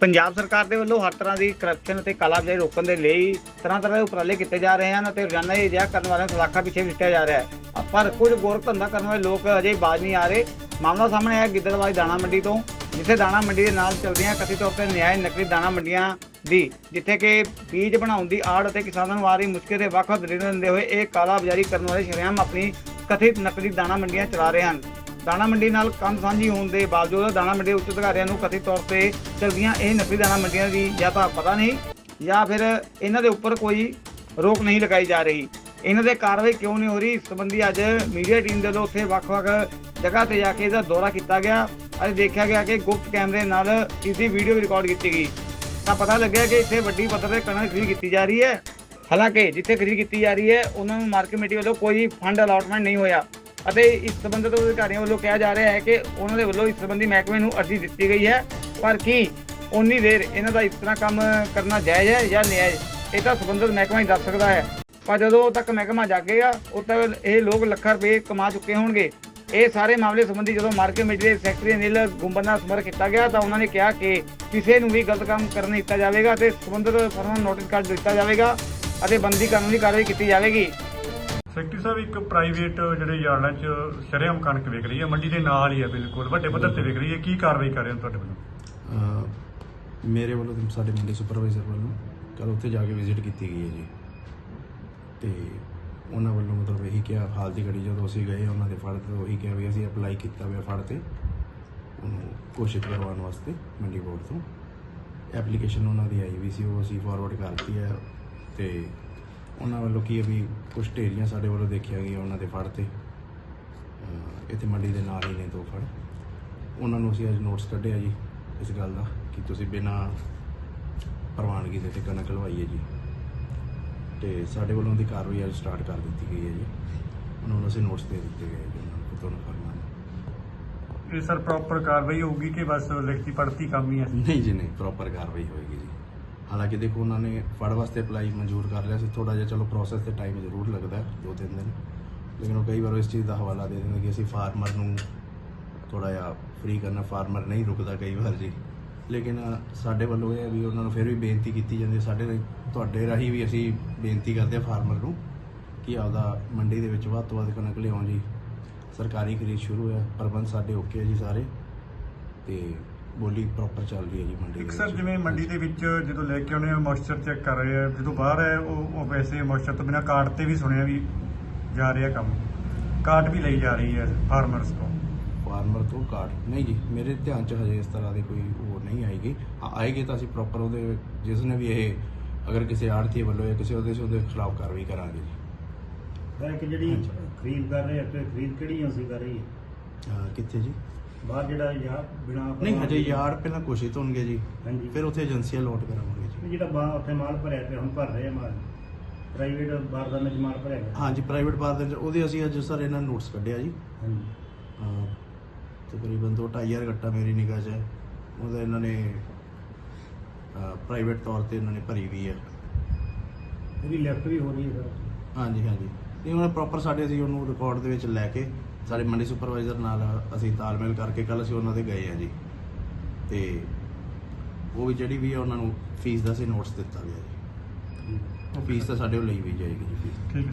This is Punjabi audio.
ਪੰਜਾਬ ਸਰਕਾਰ ਦੇ ਵੱਲੋਂ ਹਰ ਤਰ੍ਹਾਂ ਦੀ ਕਰਪਸ਼ਨ ਅਤੇ ਕਾਲਾਬਾਜ਼ਾਰੀ ਰੋਕਣ ਦੇ ਲਈ ਤਰ੍ਹਾਂ ਤਰ੍ਹਾਂ ਦੇ ਉਪਰਾਲੇ ਕੀਤੇ ਜਾ ਰਹੇ ਹਨ ਅਤੇ ਰੋਜ਼ਾਨਾ ਹੀ ਅਜਿਹਾ ਕਰਨ ਵਾਲਿਆਂ ਸਲਾਖਾਂ ਪਿੱਛੇ ਦਿੱਤਾ ਜਾ ਰਿਹਾ ਹੈ। ਪਰ ਕੁਝ ਗੋਰ ਧੰਦਾ ਕਰਨ ਵਾਲੇ ਲੋਕ ਅਜੇ ਬਾਜ਼ ਨਹੀਂ ਆ ਰਹੇ। ਮਾਮਲਾ ਸਾਹਮਣੇ ਆਇਆ ਗਿੱਦੜਵਾਈ ਦਾਣਾ ਮੰਡੀ ਤੋਂ, ਜਿੱਥੇ ਦਾਣਾ ਮੰਡੀ ਦੇ ਨਾਲ ਚੱਲਦੀਆਂ ਕਥਿਤ ਤੌਰ ਤੇ ਨਿਆਂ ਨਕਲੀ ਦਾਣਾ ਮੰਡੀਆਂ ਦੀ, ਜਿੱਥੇ ਕਿ ਬੀਜ ਬਣਾਉਣ ਦੀ ਆੜ ਅਤੇ ਕਿਸਾਨਾਂ ਨੂੰ ਆ ਰਹੀ ਮੁਸ਼ਕਿਲ ਦੇ ਵੱਖ ਵੱਖ ਦਿੰਦੇ ਹੋਏ ਇਹ ਕਾਲਾਬਾਜ਼ਾਰੀ ਕਰਨ ਵਾਲੇ ਸ਼ਰੇਆਮ ਆਪਣੀ ਕਥਿਤ ਨਕਲੀ ਦਾਣਾ ਮੰਡੀਆਂ ਚਲਾ ਰਹੇ ਹਨ। ਦਾਣਾ ਮੰਡੀ ਨਾਲ ਕੰਮ ਸਾਂਝੀ ਹੋਣ ਦੇ ਬਾਵਜੂਦ ਦਾਣਾ ਮੰਡੀ ਉੱਚ ਅਧਿਕਾਰੀਆਂ ਨੂੰ ਕਥਿਤ ਤੌਰ ਤੇ ਚੱਲਦੀਆਂ ਇਹ ਨਕਲੀ ਦਾਣਾ ਮੰਡੀਆਂ ਦੀ ਜਾਂ ਤਾਂ ਪਤਾ ਨਹੀਂ ਜਾਂ ਫਿਰ ਇਹਨਾਂ ਦੇ ਉੱਪਰ ਕੋਈ ਰੋਕ ਨਹੀਂ ਲਗਾਈ ਜਾ ਰਹੀ। ਇਹਨਾਂ ਦੇ ਕਾਰਵਾਈ ਕਿਉਂ ਨਹੀਂ ਹੋ ਰਹੀ? ਇਸ ਸੰਬੰਧੀ ਅੱਜ ਮੀਡੀਆ ਟੀਮ ਦੇ ਵੱਲੋਂ ਉੱਥੇ ਵੱਖ-ਵੱਖ ਜਗ੍ਹਾ ਤੇ ਜਾ ਕੇ ਇਹਦਾ ਦੌਰਾ ਕੀਤਾ ਗਿਆ। ਅਤੇ ਦੇਖਿਆ ਗਿਆ ਕਿ ਗੁਪਤ ਕੈਮਰੇ ਨਾਲ ਇਸ ਦੀ ਵੀਡੀਓ ਵੀ ਰਿਕਾਰਡ ਕੀਤੀ ਗਈ। ਤਾਂ ਪਤਾ ਲੱਗਿਆ ਕਿ ਇੱਥੇ ਵੱਡੀ ਪੱਧਰ ਤੇ ਕਣਕ ਖਰੀਦ ਕੀਤੀ ਜਾ ਰਹੀ ਹੈ। ਹਾਲਾਂਕਿ ਜਿੱਥੇ ਖਰੀਦ ਕੀਤੀ ਜਾ ਰਹੀ ਹੈ, ਉਹਨਾਂ ਨੂੰ ਮਾਰਕੀਟ ਕਮੇਟੀ ਵੱਲੋਂ ਕੋਈ ਫੰਡ ਅਲਾਟਮੈਂਟ ਨਹੀਂ ਹੋਇਆ। ਅਤੇ ਇਸ ਸੰਬੰਧਿਤ ਅਧਿਕਾਰੀਆਂ ਵੱਲੋਂ ਕਿਹਾ ਜਾ ਰਿਹਾ ਹੈ ਕਿ ਉਹਨਾਂ ਦੇ ਵੱਲੋਂ ਇਸ ਸੰਬੰਧੀ ਮਹਿਕਮੇ ਨੂੰ ਅਰਜ਼ੀ ਦਿੱਤੀ ਗਈ ਹੈ। ਪਰ ਕੀ ਉਨੀ ਦੇਰ ਇਹਨਾਂ ਦਾ ਇਸ ਤਰ੍ਹਾਂ ਕੰਮ ਕਰਨਾ ਜਾਇਜ਼ ਹੈ ਜਾਂ ਨਜਾਇਜ਼ ਇਹ ਤਾਂ ਸੰਬੰਧਿਤ ਮਹਿਕਮਾ ਹੀ ਦੱਸ ਸਕਦਾ ਹੈ। ਪਰ ਜਦੋਂ ਤੱਕ ਮਹਿਕਮਾ ਜਾਗੇਗਾ ਉਦੋਂ ਤੱਕ ਇਹ ਲੋਕ ਲੱਖਾਂ ਰੁਪਏ ਕਮਾ ਚੁੱਕੇ ਹੋਣਗੇ। ਇਹ ਸਾਰੇ ਮਾਮਲੇ ਸੰਬੰਧੀ ਜਦੋਂ market committee secretary Anil Gumber ਨਾਲ ਸੰਪਰਕ ਕੀਤਾ ਗਿਆ, ਤਾਂ ਉਹਨਾਂ ਨੇ ਕਿਹਾ ਕਿ ਕਿਸੇ ਨੂੰ ਵੀ ਗਲਤ ਕੰਮ ਕਰਨ ਦਿੱਤਾ ਜਾਵੇਗਾ ਤੇ ਸੰਬੰਧਿਤ ਫਰਮਾਂ ਨੋਟਿਸ ਕੱਢ ਦਿੱਤਾ ਜਾਵੇਗਾ ਅਤੇ ਬੰਦੀ ਕਾਨੂੰਨੀ ਕਾਰਵਾਈ ਕੀਤੀ ਜਾਵੇਗੀ। ਸੈਕਟਰੀ ਸਾਹਿਬ ਇੱਕ ਪ੍ਰਾਈਵੇਟ ਜਿਹੜੇ ਯਾਰਡਾਂ 'ਚ ਸ਼ਰੇਆਮ ਕਣਕ ਵਿਕ ਰਹੀ ਹੈ, ਮੰਡੀ ਦੇ ਨਾਲ ਹੀ ਹੈ ਬਿਲਕੁਲ, ਵੱਡੇ ਪੱਧਰ ਤੇ ਵਿਕ ਰਹੀ ਹੈ। ਕੀ ਕਾਰਵਾਈ ਕਰ ਰਹੇ ਹੋ ਤੁਹਾਡੇ ਵੱਲੋਂ? ਮੇਰੇ ਵੱਲੋਂ ਤੇ ਸਾਡੇ ਮੰਡੀ ਸੁਪਰਵਾਈਜ਼ਰ ਵੱਲੋਂ ਕੱਲ ਉੱਥੇ ਜਾ ਕੇ ਵਿਜ਼ਿਟ ਕੀਤੀ ਗਈ ਹੈ ਜੀ। ਤੇ ਉਹਨਾਂ ਵੱਲੋਂ ਮਤਲਬ ਇਹੀ ਕਿਹਾ, ਹਾਲ ਦੀ ਘੜੀ ਜਦੋਂ ਅਸੀਂ ਗਏ ਉਹਨਾਂ ਦੇ ਫੜ ਤੇ ਉਹੀ ਕਿਹਾ ਵੀ ਅਸੀਂ ਅਪਲਾਈ ਕੀਤਾ ਹੋਇਆ ਫੜ ਤੇ, ਉਹਨੂੰ ਘੋਸ਼ਿਤ ਕਰਵਾਉਣ ਵਾਸਤੇ ਮੰਡੀ ਬੋਰਡ ਤੋਂ। ਐਪਲੀਕੇਸ਼ਨ ਉਹਨਾਂ ਦੀ ਆਈ ਵੀ ਸੀ, ਉਹ ਅਸੀਂ ਫਾਰਵਰਡ ਕਰਤੀ ਹੈ ਤੇ ਉਹਨਾਂ ਵੱਲੋਂ ਕੀ ਹੈ ਵੀ ਕੁਝ ਢੇਰੀਆਂ ਸਾਡੇ ਵੱਲੋਂ ਦੇਖਿਆ ਗਿਆ ਉਹਨਾਂ ਦੇ ਫੜ ਤੇ। ਇੱਥੇ ਮੰਡੀ ਦੇ ਨਾਲ ਹੀ ਨੇ ਦੋ ਫੜ। ਉਹਨਾਂ ਨੂੰ ਅਸੀਂ ਅੱਜ ਨੋਟਿਸ ਕੱਢਿਆ ਜੀ ਇਸ ਗੱਲ ਦਾ ਕਿ ਤੁਸੀਂ ਬਿਨਾਂ ਪ੍ਰਵਾਨਗੀ ਦੇ ਤੇ ਕਣਕ ਲਵਾਈ ਹੈ ਜੀ। ਤੇ ਸਾਡੇ ਵੱਲੋਂ ਦੀ ਕਾਰਵਾਈ ਅੱਜ ਸਟਾਰਟ ਕਰ ਦਿੱਤੀ ਗਈ ਹੈ ਜੀ। ਉਹਨਾਂ ਨੂੰ ਅਸੀਂ ਨੋਟਿਸ ਦੇ ਦਿੱਤੇ ਗਏ ਜੀ ਉਹਨਾਂ ਨੂੰ ਦੋਨੋਂ ਫਰਮਾਂ ਨੂੰ। ਇਹ ਸਰ ਪ੍ਰੋਪਰ ਕਾਰਵਾਈ ਹੋਊਗੀ ਕਿ ਬਸ ਲਿਖਤੀ ਪੜਤੀ ਕੰਮ ਹੀ ਹੈ? ਨਹੀਂ ਜੀ ਨਹੀਂ ਪ੍ਰੋਪਰ ਕਾਰਵਾਈ ਹੋਏਗੀ ਜੀ। ਹਾਲਾਂਕਿ ਦੇਖੋ ਉਹਨਾਂ ਨੇ ਫੜ ਵਾਸਤੇ ਅਪਲਾਈ ਮਨਜ਼ੂਰ ਕਰ ਲਿਆ ਸੀ ਥੋੜਾ ਜਿਹਾ ਚਲੋ ਪ੍ਰੋਸੈਸ ਤੇ ਟਾਈਮ ਜ਼ਰੂਰ ਲੱਗਦਾ ਦੋ ਤਿੰਨ ਦਿਨ। ਲੇਕਿਨ ਉਹ ਕਈ ਵਾਰ ਇਸ ਚੀਜ਼ ਦਾ ਹਵਾਲਾ ਦੇ ਦਿੰਦੇ ਕਿ ਅਸੀਂ ਫਾਰਮਰ ਨੂੰ ਥੋੜਾ ਜਿਹਾ ਫ੍ਰੀ ਕਰਨਾ ਫਾਰਮਰ ਨਹੀਂ ਰੁਕਦਾ ਕਈ ਵਾਰ ਜੀ। ਲੇਕਿਨ ਸਾਡੇ ਵੱਲੋਂ ਇਹ ਹੈ ਵੀ ਉਹਨਾਂ ਨੂੰ ਫਿਰ ਵੀ ਬੇਨਤੀ ਕੀਤੀ ਜਾਂਦੀ ਹੈ। ਸਾਡੇ ਰਾਹੀਂ- ਤੁਹਾਡੇ ਰਾਹੀਂ ਵੀ ਅਸੀਂ ਬੇਨਤੀ ਕਰਦੇ ਹਾਂ ਫਾਰਮਰ ਨੂੰ ਕਿ ਆਪਦਾ ਮੰਡੀ ਦੇ ਵਿੱਚ ਵੱਧ ਤੋਂ ਵੱਧ ਕਣਕ ਲਿਆਉਣ ਜੀ। ਸਰਕਾਰੀ ਖਰੀਦ ਸ਼ੁਰੂ ਹੈ ਪ੍ਰਬੰਧ ਸਾਡੇ ਓਕੇ ਹੈ ਜੀ ਸਾਰੇ। ਤੇ ਬੋਲੀ ਪ੍ਰੋਪਰ ਚੱਲ ਰਹੀ ਹੈ ਜੀ ਮੰਡੀ ਇੱਕ ਦੇ ਸਰ ਵਿੱਚ। ਜਿਵੇਂ ਮੰਡੀ ਦੇ ਵਿੱਚ ਜਦੋਂ ਲੈ ਕੇ ਆਉਣੇ ਮੋਇਸਚਰ ਚੈੱਕ ਕਰ ਰਹੇ ਆ ਜਦੋਂ ਬਾਹਰ ਹੈ ਉਹ ਉਹ ਵੈਸੇ ਮੋਇਸਚਰ ਤੋਂ ਬਿਨਾ ਕਾਰਡ ਤੇ ਵੀ ਸੁਣਿਆ ਵੀ ਜਾ ਰਿਹਾ ਕੰਮ। ਕਾਰਡ ਵੀ ਲਈ ਜਾ ਰਹੀ ਹੈ ਫਾਰਮਰਸ ਤੋਂ। ਫਾਰਮਰ ਤੋਂ ਕਾਰਡ। ਨਹੀਂ ਜੀ ਮੇਰੇ ਧਿਆਨ ਚ ਹਜੇ ਇਸ ਤਰ੍ਹਾਂ ਦੀ ਕੋਈ ਉਹ ਨਹੀਂ ਆਏਗੀ। ਹਾਂ, ਆਏਗੀ ਤਾਂ ਅਸੀਂ ਪ੍ਰੋਪਰ ਉਹਦੇ ਜਿਸ ਨੇ ਵੀ ਇਹ ਅਗਰ ਕਿਸੇ ਆੜਤੀ ਵੱਲੋਂ ਜਾਂ ਕਿਸੇ ਉਹਦੇ ਉਹਦੇ ਖਿਲਾਫ ਕਾਰਵਾਈ ਕਰਾਂਗੇ ਜੀ। ਇੱਕ ਜਿਹੜੀ। ਖਰੀਦ ਕਰ ਰਹੇ ਆ ਤੇ ਖਰੀਦ ਕਿਹੜੀ ਅਸੀਂ ਕਰ ਰਹੀ ਹੈ ਅਹ ਕਿੱਥੇ ਜੀ? ਬਾਹਰ ਜਿਹੜਾ ਯਾਰ ਬਿਨਾ ਨਹੀਂ ਹਜੇ ਯਾਰ ਪਹਿਲਾਂ ਘੋਸ਼ਿਤ ਹੋਣਗੇ ਜੀ। ਹਾਂਜੀ। ਫਿਰ ਉੱਥੇ ਏਜੰਸੀਆਂ ਲੋਟ ਕਰਾਵਾਂਗੇ ਜੀ। ਜਿਹੜਾ ਬਾਹਰ ਉੱਥੇ ਮਾਲ ਭਰਿਆ ਪਿਆ ਹੁਣ ਭਰ ਰਹੇ ਆ ਮਾਲ। ਪ੍ਰਾਈਵੇਟ ਬਾਰਦਾਨੇ ਚ ਮਾਲ ਭਰਿਆ ਗਿਆ ਹਾਂਜੀ ਪ੍ਰਾਈਵੇਟ ਬਾਰ ਦੇ ਵਿੱਚ ਉਹਦੇ ਅਸੀਂ ਅੱਜ ਸਰ ਇਹਨਾਂ ਨੋਟਿਸ ਕੱਢਿਆ ਜੀ। ਹਾਂਜੀ। ਅਹ ਤਕਰੀਬਨ ਦੋ ਢਾਈ ਹਜ਼ਾਰ ਗੱਟਾ ਮੇਰੀ ਨਿਗਾਹ 'ਚ ਹੈ। ਉਹਦਾ ਇਹਨਾਂ ਨੇ ਪ੍ਰਾਈਵੇਟ ਤੌਰ ਤੇ ਇਹਨਾਂ ਨੇ ਭਰੀ ਵੀ ਹੈ। ਇਹਦੀ ਲਿਫਟ ਵੀ ਹੋ ਰਹੀ ਹੈ ਸਰ। ਹਾਂਜੀ ਹਾਂਜੀ। ਇਹ ਉਹਨਾਂ ਪ੍ਰੋਪਰ ਸਾਡੇ ਅਸੀਂ ਉਹਨੂੰ ਰਿਕਾਰਡ ਦੇ ਵਿੱਚ ਲੈ ਕੇ ਸਾਡੇ ਮੰਡੀ ਸੁਪਰਵਾਈਜ਼ਰ ਨਾਲ ਅਸੀਂ ਤਾਲਮੇਲ ਕਰਕੇ ਕੱਲ ਅਸੀਂ ਉਹਨਾਂ ਦੇ ਗਏ ਆ ਜੀ। ਤੇ ਉਹ ਵੀ ਜਿਹੜੀ ਵੀ ਆ, ਉਹਨਾਂ ਨੂੰ ਫੀਸ ਦਾ ਅਸੀਂ ਨੋਟਸ ਦਿੱਤਾ ਗਿਆ ਜੀ। ਉਹ ਫੀਸ ਤਾਂ ਸਾਡੇ ਵੱਲ ਲਈ ਵੀ ਜਾਏਗੀ ਜੀ ਫੀਸ ਠੀਕ ਹੈ।